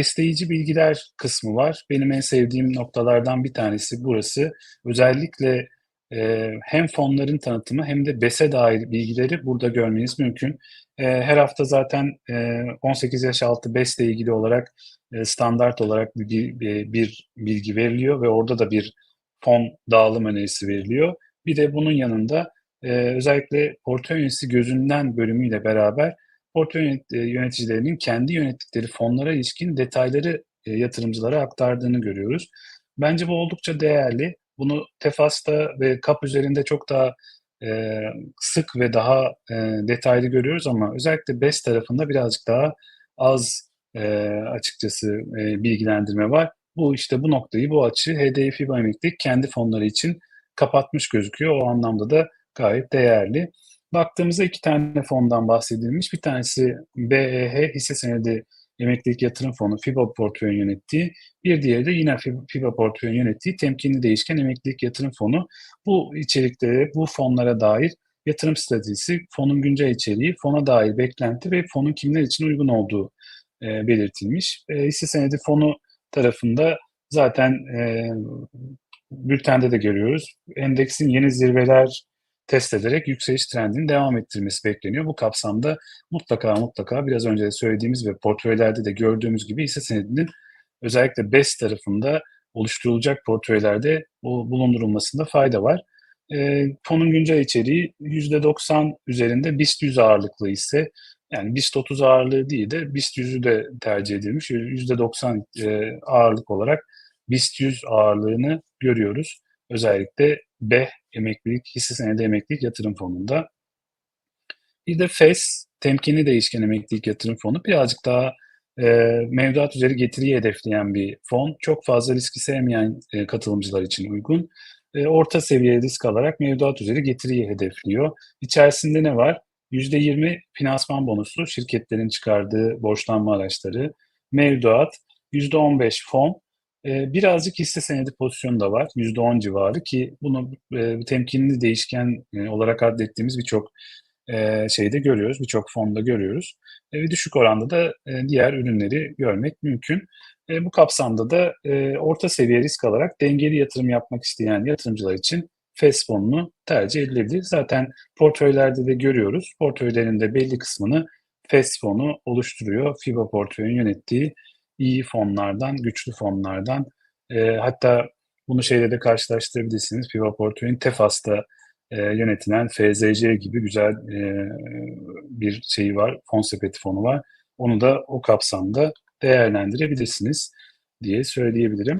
Besleyici bilgiler kısmı var. Benim en sevdiğim noktalardan bir tanesi burası. Özellikle, eee, hem fonların tanıtımı hem de BES'e dair bilgileri burada görmeniz mümkün. Eee, her hafta zaten, eee, 18 yaş altı BES'le ilgili olarak, eee, standart olarak bir bir bir bilgi veriliyor ve orada da bir fon dağılım önerisi veriliyor. Bir de bunun yanında, eee, özellikle portföy yöneticisi gözünden bölümüyle beraber portföy eee, yöneticilerinin kendi yönettikleri fonlara ilişkin detayları, eee, yatırımcılara aktardığını görüyoruz. Bence bu oldukça değerli. Bunu Tefas'ta ve KAP üzerinde çok daha, eee, sık ve daha, eee, detaylı görüyoruz ama özellikle BES tarafında birazcık daha az, eee, açıkçası, eee, bilgilendirme var. Bu, işte, bu noktayı, bu açığı HDI FIBA kendi fonları için kapatmış gözüküyor. O anlamda da gayet değerli. Baktığımızda 2 tane fondan bahsedilmiş. Bir tanesi BEH hisse senedi emeklilik yatırım fonu FIBA Portföy'ün yönettiği, bir diğeri de yine FIB FIBA Portföy'ün yönettiği temkinli değişken emeklilik yatırım fonu. Bu içeriklere, bu fonlara dair yatırım stratejisi, fonun güncel içeriği, fona dair beklenti ve fonun kimler için uygun olduğu, eee, belirtilmiş. Eee, hisse senedi fonu tarafında zaten, eee, bültende de görüyoruz. Endeksin yeni zirveler test ederek yükseliş trendini devam ettirmesi bekleniyor. Bu kapsamda mutlaka mutlaka biraz önce de söylediğimiz ve portföylerde de gördüğümüz gibi hisse senedinin özellikle BES tarafında oluşturulacak portföylerde bu bulundurulmasında fayda var. Eee, fonun güncel içeriği %90 üzerinde BIST 100 ağırlıklı hisse. Yani BIST 30 ağırlığı değil de BIST 100'ü de tercih edilmiş. %90, eee, ağırlık olarak BIST 100 ağırlığını görüyoruz. Özellikle BEH emeklilik, hisse senedi emeklilik yatırım fonunda. Bir de FES, temkinli değişken emeklilik yatırım fonu. Birazcık daha, eee, mevduat üzeri getiriyi hedefleyen bir fon. Çok fazla riski sevmeyen, eee, katılımcılar için uygun. Eee, orta seviye risk alarak mevduat üzeri getiriyi hedefliyor. İçerisinde ne var? %20 finansman bonusu, şirketlerin çıkardığı borçlanma araçları, mevduat, %15 fon, eee, birazcık hisse senedi pozisyonu da var, %10 civarı ki bunu, eee, temkinli değişken, eee, olarak adlettiğimiz birçok, eee, şeyde görüyoruz, birçok fonda görüyoruz. Eee, düşük oranda da, diğer ürünleri görmek mümkün. Bu kapsamda da, orta seviye risk alarak dengeli yatırım yapmak isteyen yatırımcılar için FES fonunu tercih edilebilir. Zaten portföylerde de görüyoruz. Portföylerin de belli kısmını FES fonu oluşturuyor. FIBA Portföy'ün yönettiği iyi fonlardan, güçlü fonlardan. Eee, hatta bunu şeyle de karşılaştırabilirsiniz. FIBA Portföy'ün Tefas'ta, eee, yönetilen FZC gibi güzel, eee, bir şeyi var, fon sepeti fonu var. Onu da o kapsamda değerlendirebilirsiniz diye söyleyebilirim.